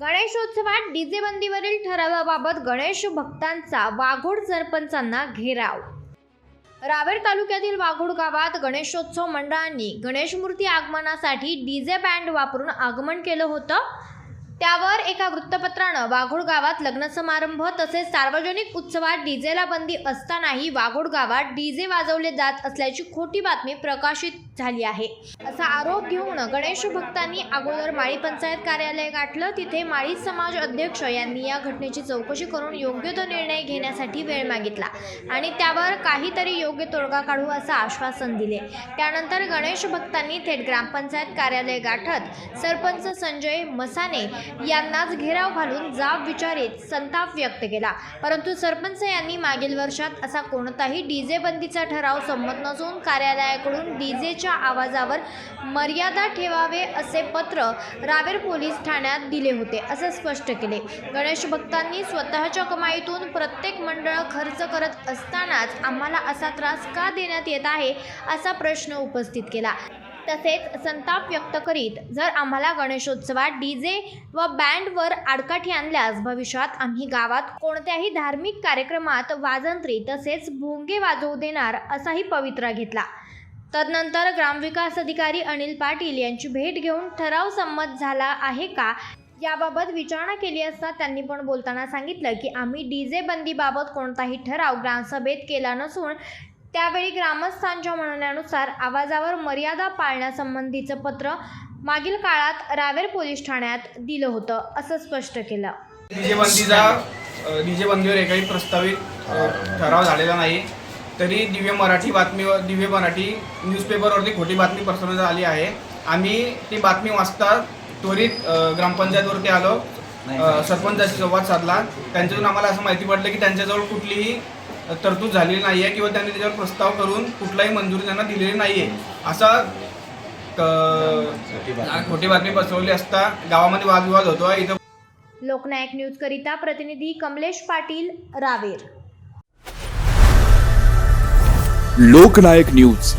गणेशोत्सवात डीजे बंदीवरील ठरावाबाबत गणेश भक्तांचा वाघोड सरपंचांना घेराव. रावेर तालुक्यातील वाघोड गावात गणेशोत्सव मंडळांनी गणेश मूर्ती आगमनासाठी डीजे बँड वापरून आगमन केलं होतं. त्यावर एका वृत्तपत्रानं वाघोड गावात लग्न समारंभ तसेच सार्वजनिक उत्सवात डीजेला बंदी असतानाही वाघोड गावात डीजे वाजवले जात असल्याची खोटी बातमी प्रकाशित झाली आहे. असा आरोप घेऊन गणेश भक्तांनी अगोदर माळी पंचायत कार्यालय गाठलं. तिथे माळी समाज अध्यक्ष यांनी या घटनेची चौकशी करून योग्य तो निर्णय घेण्यासाठी वेळ मागितला आणि त्यावर काहीतरी योग्य तोडगा काढू असं आश्वासन दिले. त्यानंतर गणेश भक्तांनी थेट ग्रामपंचायत कार्यालय गाठत सरपंच संजय मसाने यांनाच घेराव घालून जाब विचारित संताप व्यक्त केला. परंतु सरपंच यांनी मागील वर्षात असा कोणताही डीजे बंदीचा ठराव संमत नसून कार्यालयाकडून डीजेच्या आवाजावर मर्यादा ठेवावे असे पत्र रावेर पोलीस ठाण्यात दिले होते असे स्पष्ट केले. गणेश भक्तांनी स्वतःच्या कमाईतून प्रत्येक मंडळ खर्च करत असतानाच आम्हाला असा त्रास का देण्यात येत आहे असा प्रश्न उपस्थित केला. तसेच संताप व्यक्त करीत. जर आम्हाला गणेशोत्सवात डी जे व बँडवर आडकाठी आणल्यास भविष्यात आम्ही गावात कोणत्याही धार्मिक कार्यक्रमात वाजंत्री तसेच भोंगे वाजवू देणार असाही पवित्रा घेतला. तदनंतर ग्रामविकास अधिकारी अनिल पाटील यांची भेट घेऊन ठराव संमत झाला आहे का? याबाबत विचारणा केली असता त्यांनी पण बोलताना सांगितलं की आम्ही डी जे बंदीबाबत कोणताही ठराव ग्रामसभेत केला नसून त्यावेळी ग्रामस्थांच्या म्हणण्यानुसार आवाजावर मर्यादा पाळण्यासंबंधीचं पत्र मागील काळात रावेर पोलीस ठाण्यात दिलं होतं असं स्पष्ट केलं. डीजेबंदीचा डीजेबंदीवर एकही प्रस्तावित ठराव झालेला नाही. तरी दिव्य मराठी बातमीवर दिव्य मराठी न्यूजपेपरवरती खोटी बातमी पसरवण्यात आली आहे. आम्ही ती बातमी वाचता त्वरित ग्रामपंचायतवरती आलो. सरपंचाशी संवाद साधला. त्यांच्यातून आम्हाला असं माहिती पडलं की त्यांच्याजवळ कुठलीही तरतूद झालेली नाही आहे किंवा त्यांनी त्याच्यावर प्रस्ताव करून कुठलाही मंजुरी त्यांना दिलेली नाही आहे असा क- खोटी बातमी पसरवली असता गावामध्ये वादविवाद होतो इथं. लोकनायक न्यूजकरिता प्रतिनिधी कमलेश पाटील रावेर. लोकनायक न्यूज.